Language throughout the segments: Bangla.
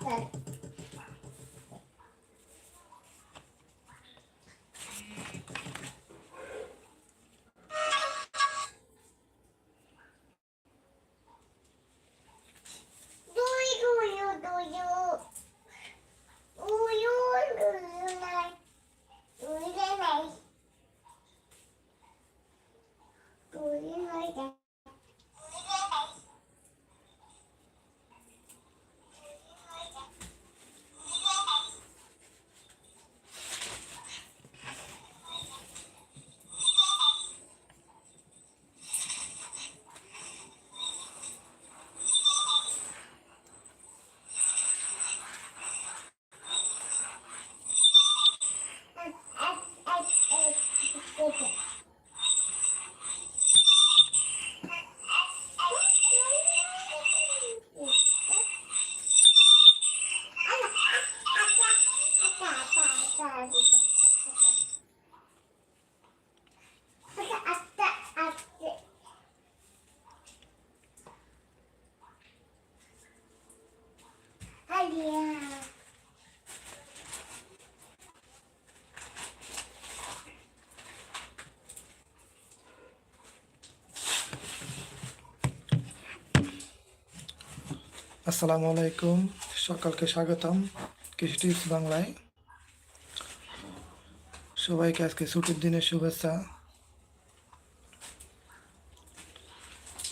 that আসসালামু আলাইকুম, সকালকে স্বাগতম কৃষি টিপস বাংলায়। সবাইকে আজকে ছুটির দিনের শুভেচ্ছা।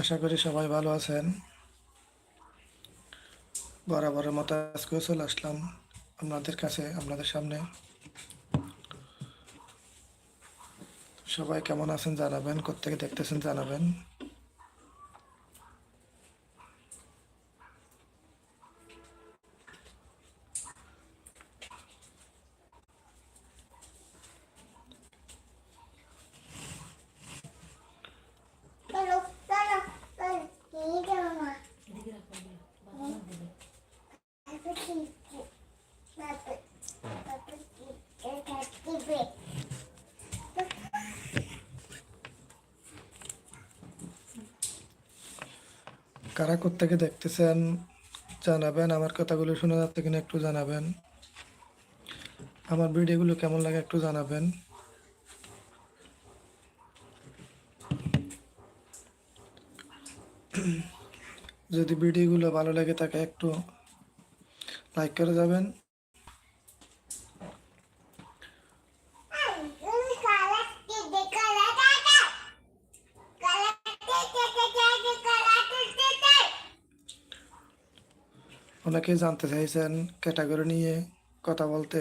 আশা করি সবাই ভালো আছেন। বরাবরের মতো আজকেও চলে আসলাম আপনাদের কাছে, আপনাদের সামনে। সবাই কেমন আছেন জানাবেন, কোথেকে দেখতেছেন জানাবেন। কারা কোথেকে দেখতেছেন, জানাবেন। আমার কথাগুলো শোনা যাচ্ছে কিনা একটু জানাবেন। আমার ভিডিওগুলো কেমন লাগে একটু জানাবেন। যদি ভিডিওগুলো ভালো লাগে তাকে একটু লাইক করে যাবেন। অনেকে জানতে চাইছেন ক্যাটাগরি নিয়ে কথা বলতে।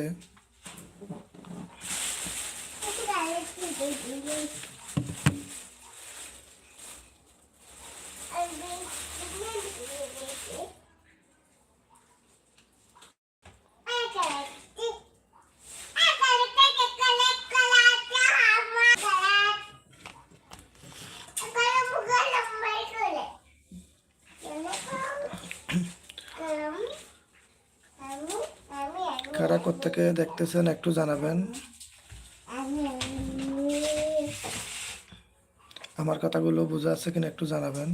কারা থেকে দেখতেছেন একটু জানাবেন। আমার কথাগুলো বোঝা আছে কিনা একটু জানাবেন।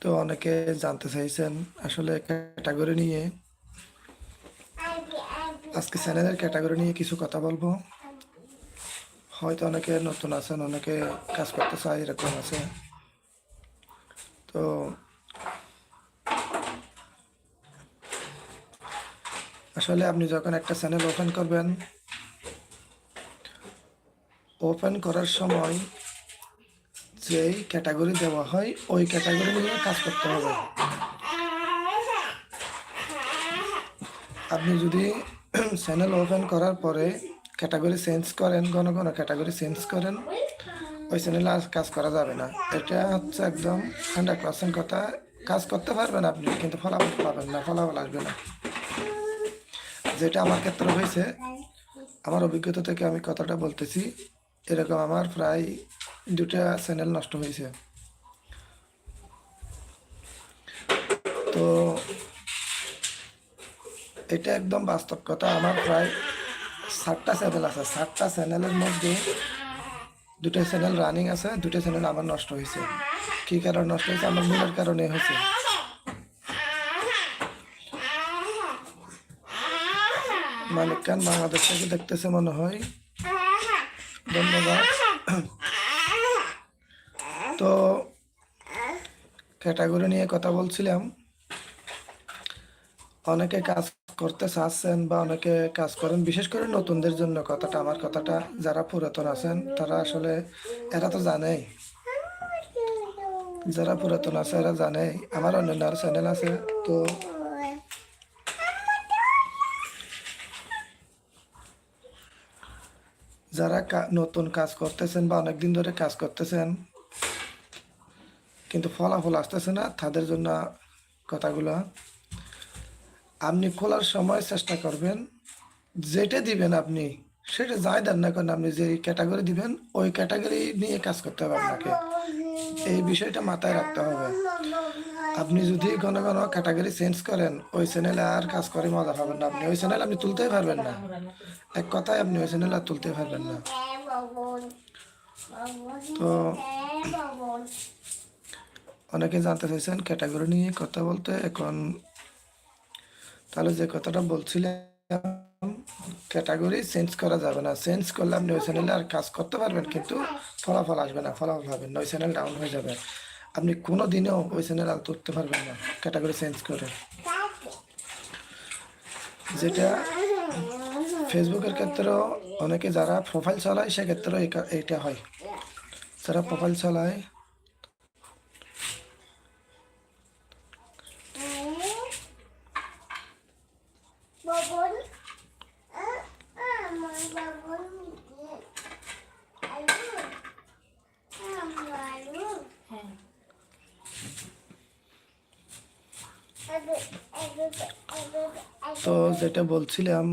তো অনেকে জানতে চাইছেন আসলে ক্যাটাগরি নিয়ে। আজকে চ্যানেলের ক্যাটাগরি নিয়ে কিছু কথা বলব। হয়তো অনেকে নতুন আছেন, অনেকে কাজ করতে চায়, এরকম আছে। তো আসলে আপনি যখন একটা চ্যানেল ওপেন করবেন ওপেন করার সময় যেই ক্যাটাগরি দেওয়া হয়, ওই ক্যাটাগরি নিয়ে কাজ করতে হবে। আপনি যদি চ্যানেল ওপেন করার পরে ক্যাটাগরি চেঞ্জ করেন, ঘন ঘন ক্যাটাগরি চেঞ্জ করেন, ওই চ্যানেলে আর কাজ করা যাবে না। এটা হচ্ছে একদম হান্ড্রেড পার্সেন্ট কথা। কাজ করতে পারবেন আপনি, কিন্তু ফলাফল পাবেন না, ফলাফল আসবে না। যেটা আমার ক্ষেত্রে হয়েছে, আমার অভিজ্ঞতা থেকে আমি কথাটা বলতেছি, এরকম আমার প্রায় দুটা চ্যানেল নষ্ট হয়েছে। তো এটা একদম বাস্তব কথা, আমার প্রায় ষাটটা চ্যানেল আছে। ষাটটা চ্যানেলের মধ্যে দুটো চ্যানেল রানিং আছে দুটো চ্যানেল আমার নষ্ট হয়েছে। কী কারণে নষ্ট হয়েছে? আমার ভুলের কারণে হয়েছে। মালিক খান বাংলাদেশ থেকে দেখতেছে মনে হয়। ধন্যবাদ। তো ক্যাটাগরি নিয়ে কথা বলছিলাম। অনেকে কাজ করতে চাচ্ছেন বা অনেকে কাজ করেন, বিশেষ করে নতুনদের জন্য কথাটা, আমার কথাটা, যারা পুরাতন আছেন, তারা আসলে, এরা তো জানেই। যারা পুরাতন আছে, এরা জানে আমার অন্যান্য চ্যানেল আছে, তো যারা নতুন কাজ করতেছেন বা অনেকদিন ধরে কাজ করতেছেন, কিন্তু ফলাফল আসতেছে না, তাদের জন্য কথাগুলো, আপনি খোলার সময় চেষ্টা করবেন, যেটা দিবেন আপনি, সেটা যাই দেন না কেন, আপনি যে ক্যাটাগরি দিবেন, ওই ক্যাটাগরি নিয়ে কাজ করতে হবে আপনাকে। এই বিষয়টা মাথায় রাখতে হবে। আপনি যদি ঘন ঘন ক্যাটাগরি চেঞ্জ করেন, ওই চ্যানেলে আর কাজ করে মজা পাবেন না। আপনি ওই চ্যানেল আপনি তুলতেই পারবেন না। এক কথায় আপনি ওই চ্যানেল আর তুলতে পারবেন না। তো অনেকে জানতে চাইছেন ক্যাটাগরি নিয়ে কথা বলতে এখন তাহলে যে কথাটা বলছিলাম ক্যাটাগরি চেঞ্জ করা যাবে না। চেঞ্জ করলে আপনি ওই চ্যানেলে আর কাজ করতে পারবেন, কিন্তু ফলাফল আসবে না, ফলাফল পাবেন না। ওই চ্যানেল ডাউন হয়ে যাবে। আপনি কোনো দিনেও ওই চ্যানেল তুলতে পারবেন না ক্যাটাগরি চেঞ্জ করে। যেটা ফেসবুকের ক্ষেত্রেও অনেকে যারা প্রোফাইল চালায়, সেক্ষেত্রেও এটা হয়। যারা প্রোফাইল চালায় তো যেটা বলছিলাম,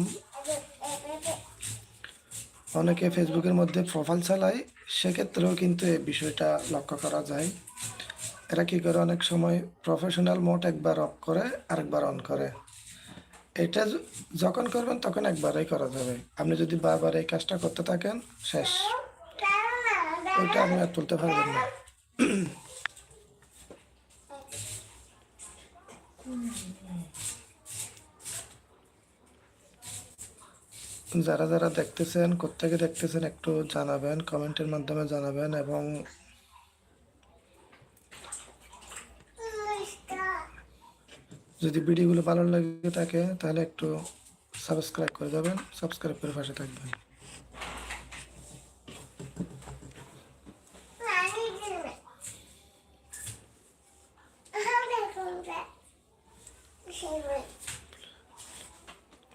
অনেকে ফেসবুকের মধ্যে প্রোফাইল চালায়, সেক্ষেত্রেও কিন্তু এই বিষয়টা লক্ষ্য করা যায়। এরা কী করে? অনেক সময় প্রফেশনাল মোড একবার অফ করে, আরেকবার অন করে। এটা যখন করবেন তখন একবারই করা যাবে। আপনি যদি বারবার এই কাজটা করতে থাকেন, শেষ। ওইটা আপনি আর তুলতে পারবেন না। যারা যারা দেখতেছেন কোথেকে দেখতেছেন একটু জানাবেন, কমেন্টের মাধ্যমে জানাবেন এবং যদি ভিডিওগুলো ভালো লাগে থাকে, তাহলে একটু সাবস্ক্রাইব করে যাবেন সাবস্ক্রাইব করে পাশে থাকবেন।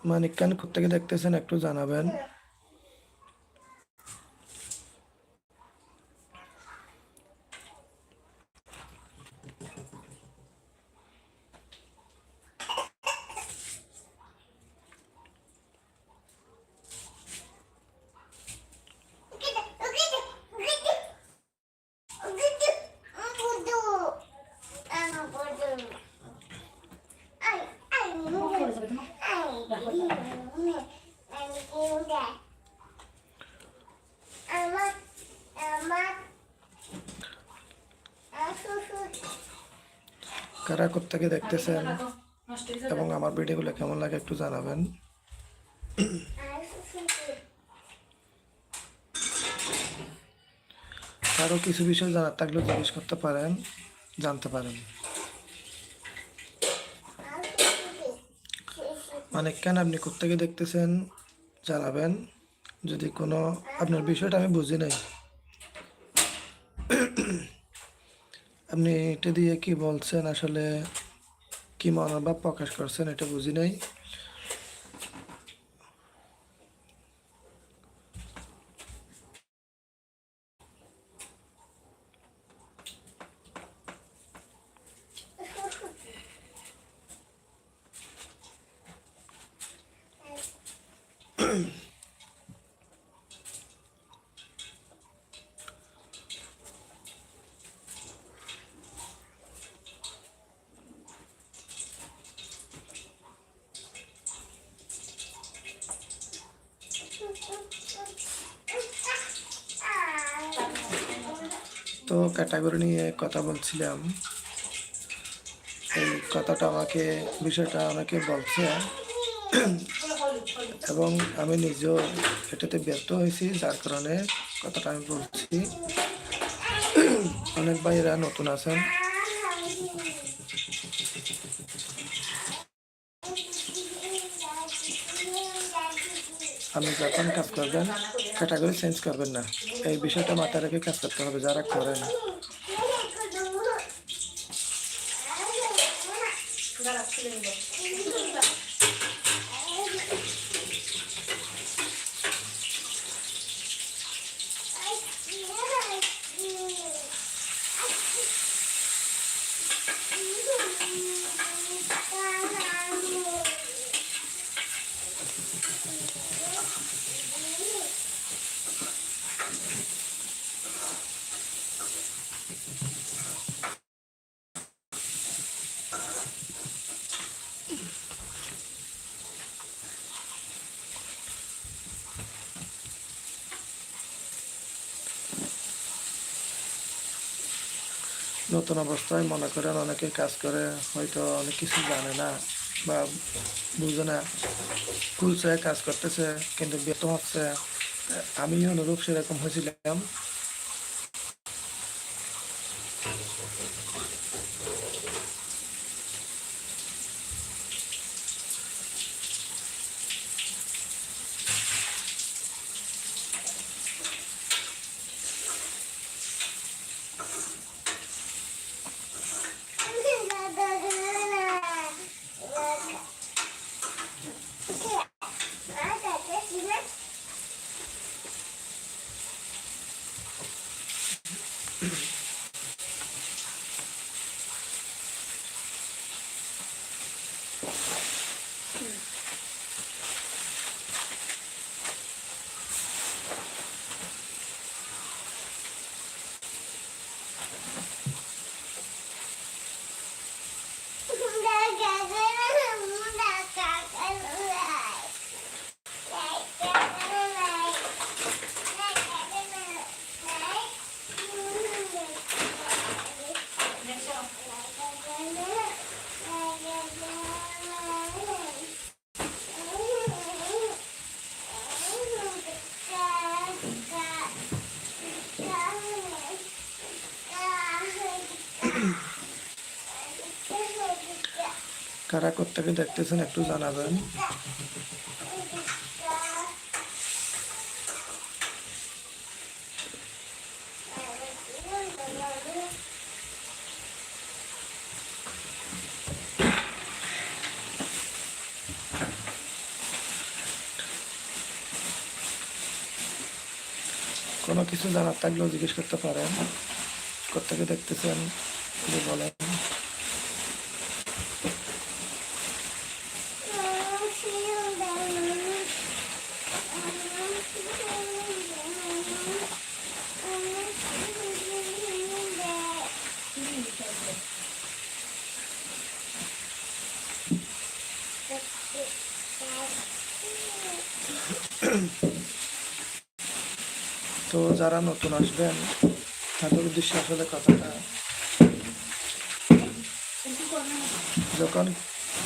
মানিক খান কোথেকে দেখতেছেন একটু জানাবেন মুখ করে যাবে তোমার আমার আমার কারা কোথেকে দেখতেছেন। এবং আমার ভিডিওগুলো কেমন লাগে একটু জানাবেন। আরও কিছু বিষয় জানার থাকলেও জিজ্ঞেস করতে পারেন, জানতে পারেন। মানে কেন আপনি কোথেকে দেখতেছেন? জানাবেন। যদি কোনো আপনার বিষয়টা আমি বুঝি নাই। আপনি এটা দিয়ে কি বলছেন? আসলে কি মনোভাব প্রকাশ করছেন এটা বুঝি নাই। তো ক্যাটাগরি নিয়ে কথা বলছিলাম। এই কথাটা আমাকে, বিষয়টা আমাকে বলছে। এবং আমি নিজেও এটাতে ব্যর্থ হয়েছি, যার কারণে কথাটা আমি বলছি। অনেক ভাইয়েরা নতুন আছেন। আপনি যখন কাজ করবেন ক্যাটাগরি চেঞ্জ করবেন না। এই বিষয়টা মাথায় রেখে কাজ করতে হবে যারা করেন দাঁড়া, নতুন অবস্থায় মনে করেন অনেকে কাজ করে, হয়তো অনেক কিছু জানে না বা বুঝে না। খুলছে কাজ করতেছে, কিন্তু বেতন হচ্ছে। আমি অনুরূপ সেরকম হয়েছিলাম। কারা থেকে দেখতেছেন, একটু জানাবেন। কোনো কিছু জানার থাকলেও জিজ্ঞেস করতে পারেন। কোথেকে দেখতেছেন বলেন তো যারা নতুন আসবেন, তাদের উদ্দেশ্যে আসলে কথাটা। যখন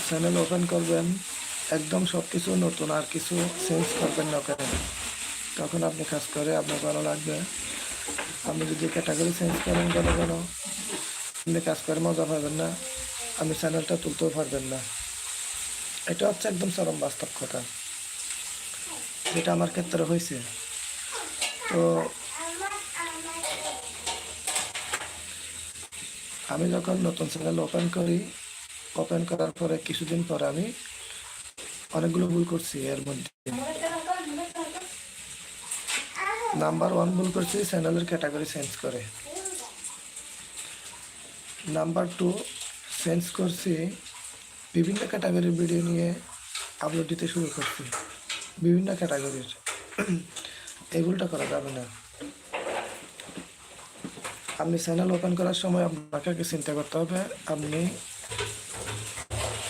চ্যানেল ওপেন করবেন, একদম সব কিছু নতুন, আর কিছু চেঞ্জ করবেন না কেন? তখন আপনি কাজ করে আপনার ভালো লাগবে। আপনি যদি ক্যাটাগরি চেঞ্জ করেন কেন কেন, আপনি কাজ করে মজা পাবেন না, আপনি চ্যানেলটা তুলতেও পারবেন না। এটা হচ্ছে একদম চরম বাস্তব কথা। যেটা আমার ক্ষেত্রে হয়েছে। তো আমি যখন নতুন চ্যানেল ওপেন করি ওপেন করার পরে কিছুদিন পরে আমি অনেকগুলো ভুল করছি এর মধ্যে। নাম্বার ওয়ান ভুল করছি চ্যানেলের ক্যাটাগরি চেঞ্জ করে। নাম্বার টু চেঞ্জ করছি, বিভিন্ন ক্যাটাগরির ভিডিও নিয়ে আপলোড দিতে শুরু করছি। বিভিন্ন ক্যাটাগরির এই ভুলটা করা যাবে না। আপনি চ্যানেল ওপেন করার সময় আপনাকে চিন্তা করতে হবে, আপনি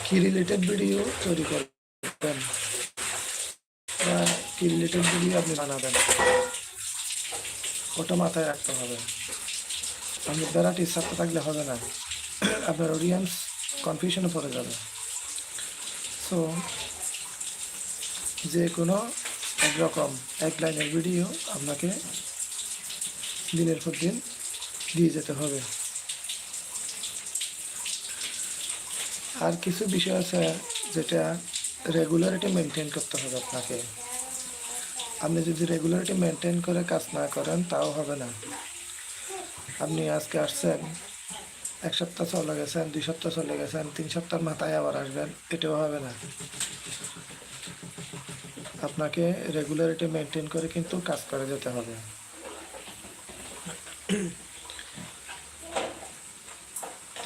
কি রিলেটেড ভিডিও তৈরি করবেন? বা কি রিলেটেড ভিডিও আপনি বানাবেন? ওটা মাথায় রাখতে হবে। আপনি বেড়াটি ছাত্র থাকলে হবে না। আপনার অডিয়েন্স কনফিউশনে পড়ে যাবে। সো যে কোনো একরকম এক লাইনের ভিডিও আপনাকে দিনের পর দিন দিয়ে যেতে হবে। আর কিছু বিষয় আছে যেটা রেগুলারিটি মেনটেন করতে হবে আপনাকে। আপনি যদি রেগুলারিটি মেনটেন করে কাজ না করেন, তাও হবে না। আপনি আজকে আসছেন, এক সপ্তাহ চলে গেছেন, দুই সপ্তাহ চলে গেছেন, তিন সপ্তাহের মাথায় আবার আসবেন, এটাও হবে না। আপনাকে রেগুলারিটি মেনটেন করে কিন্তু কাজ করে যেতে হবে।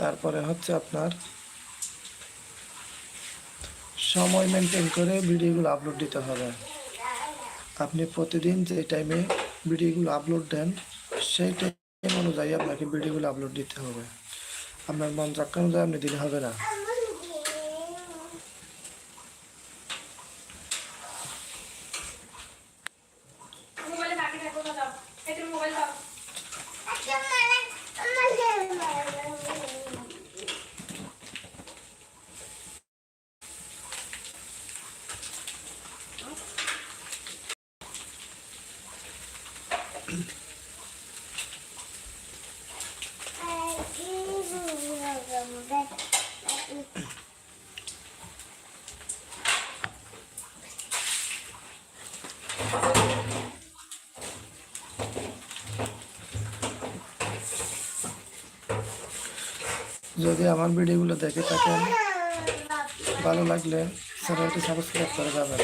তারপরে হচ্ছে আপনার সময় মেনটেন করে ভিডিওগুলো আপলোড দিতে হবে। আপনি প্রতিদিন যে টাইমে ভিডিওগুলো আপলোড দেন, সেই টাইম অনুযায়ী আপনাকে ভিডিওগুলো আপলোড দিতে হবে। আপনার মন চাক্কা অনুযায়ী আপনি দিলে হবে না। যদি আমার ভিডিওগুলো দেখে থাকেন ভালো লাগলে চ্যানেলটি সাবস্ক্রাইব করে যাবেন।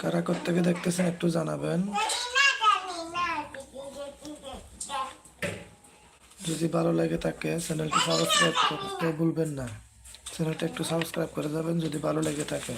কারা থেকে দেখতেছেন একটু জানাবেন। যদি ভালো লাগে থাকে চ্যানেলটি সাবস্ক্রাইব করতে ভুলবেন না। চ্যানেলটা একটু সাবস্ক্রাইব করে যাবেন, যদি ভালো লেগে থাকে